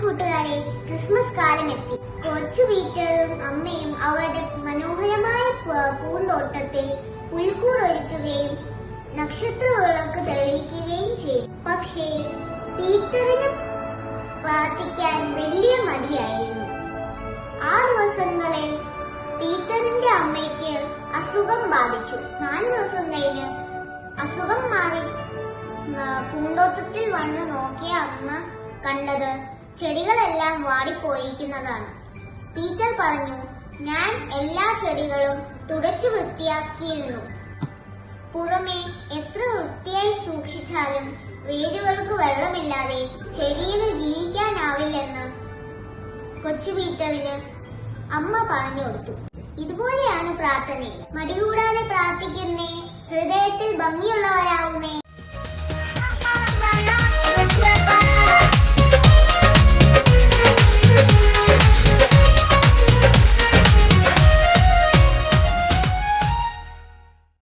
കൂട്ടുകാരെ ക്രിസ്മസ് കാലം കൊച്ചു പീറ്ററും അമ്മയും അവരുടെ മനോഹരമായ പൂന്തോട്ടത്തിൽ പുൽക്കൂടൊരുക്കുകയും നക്ഷത്ര വിളക്ക് തെളിയിക്കുകയും ചെയ്തു. പക്ഷേ പീറ്ററിന് ബാധിച്ചു നാല് ദിവസം കഴിഞ്ഞ് അസുഖം മാറി പൂന്തോട്ടത്തിൽ വന്ന് നോക്കിയ അമ്മ കണ്ടത് ചെടികളെല്ലാം വാടിപ്പോയിരിക്കുന്നതാണ്. പീറ്റർ പറഞ്ഞു ഞാൻ എല്ലാ ചെടികളും തുടച്ചു വൃത്തിയാക്കിയിരുന്നു. പുറമെ എത്ര വൃത്തിയായി സൂക്ഷിച്ചാലും വേരുകൾക്ക് വെള്ളമില്ലാതെ ചെടിയിൽ ജീവിക്കാനാവില്ലെന്ന് കൊച്ചു പീറ്ററിന് അമ്മ പറഞ്ഞു കൊടുത്തു. ഇതുപോലെയാണ് പ്രാർത്ഥനയിൽ. മടികൂടാതെ പ്രാർത്ഥിക്കുന്നേ ഹൃദയത്തിൽ ഭംഗിയുള്ളവരാകുന്നേ